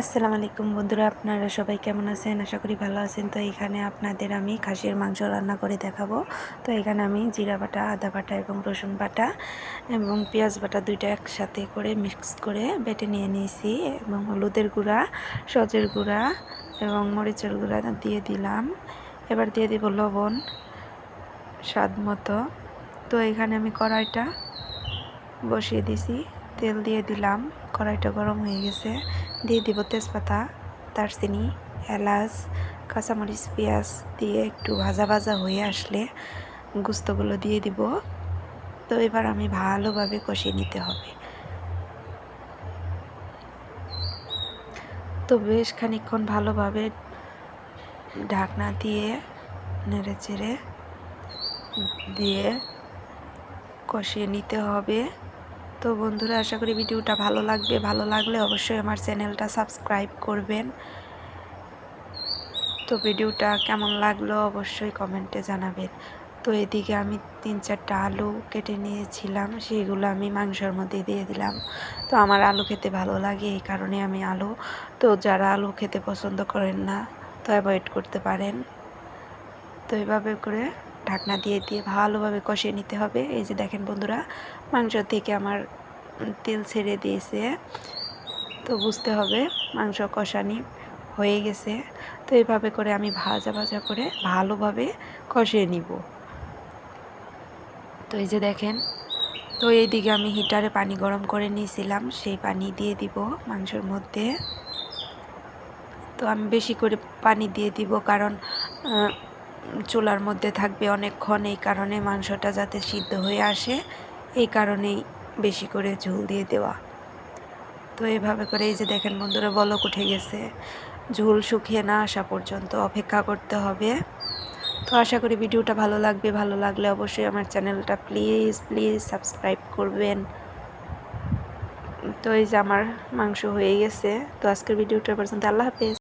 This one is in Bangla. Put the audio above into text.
আসসালামু আলাইকুম বন্ধুরা, আপনারা সবাই কেমন আছেন? আশা করি ভালো আছেন। তো এখানে আপনাদের আমি খাসির মাংস রান্না করে দেখাবো। তো এখানে আমি জিরা বাটা, আদা বাটা এবং রসুন বাটা এবং পেঁয়াজ বাটা দুইটা একসাথে করে মিক্স করে বেটে নিয়ে নিয়েছি এবং হলুদের গুঁড়া, সজের গুঁড়া এবং মরিচের গুঁড়া দিয়ে দিলাম। এবার দিয়ে দিব লবণ স্বাদ মতো। তো এখানে আমি কড়াইটা বসিয়ে দিছি তেল দিয়ে দিলাম। কড়াইটা গরম হয়ে গেছে। দিয়ে দিব তেজপাতা, দারচিনি, এলাচ, কাঁচামরিচ, পেঁয়াজ দিয়ে একটু ভাজা ভাজা হয়ে আসলে গুস্তগুলো দিয়ে দিব। তো এবার আমি ভালোভাবে কষিয়ে নিতে হবে। তো বেশ খানিক্ষণ ভালোভাবে ঢাকনা দিয়ে নেড়ে চেড়ে দিয়ে কষিয়ে নিতে হবে। তো বন্ধুরা, আশা করি ভিডিওটা ভালো লাগবে। ভালো লাগলে অবশ্যই আমার চ্যানেলটা সাবস্ক্রাইব করবেন। তো ভিডিওটা কেমন লাগল অবশ্যই কমেন্টে জানাবেন। তো এদিকে আমি তিন চারটা আলু কেটে নিয়েছিলাম সেইগুলো আমি মাংসের মধ্যে দিয়ে দিলাম। তো আমার আলু খেতে ভালো লাগে, এই কারণে আমি আলু। তো যারা আলু খেতে পছন্দ করেন না, তো অ্যাভয়েড করতে পারেন। তো এভাবে করে ঢাকনা দিয়ে দিয়ে ভালোভাবে কষিয়ে নিতে হবে। এই যে দেখেন বন্ধুরা, মাংস থেকে আমার তেল ছেড়ে দিয়েছে। তো বুঝতে হবে, মাংস কষানি হয়ে গেছে। তো এইভাবে করে আমি ভাজা ভাজা করে ভালোভাবে কষিয়ে নিব। তো এই যে দেখেন, তো এইদিকে আমি হিটারে পানি গরম করে নিয়েছিলাম, সেই পানি দিয়ে দিব মাংসের মধ্যে। তো আমি বেশি করে পানি দিয়ে দিব কারণ চুলার মধ্যে থাকবে অনেকক্ষণ, এই কারণে মাংসটা যাতে সিদ্ধ হয়ে আসে, এই কারণেই বেশি করে ঝোল দিয়ে দেওয়া। তো এভাবে করে এই যে দেখেন বন্ধুরা, বলক উঠে গেছে। ঝোল শুকিয়ে না আসা পর্যন্ত অপেক্ষা করতে হবে। তো আশা করি ভিডিওটা ভালো লাগবে। ভালো লাগলে অবশ্যই আমার চ্যানেলটা প্লিজ প্লিজ সাবস্ক্রাইব করবেন। তো এই যে আমার মাংস হয়ে গেছে। তো আজকের ভিডিওটা পর্যন্ত। আল্লাহ হাফেজ।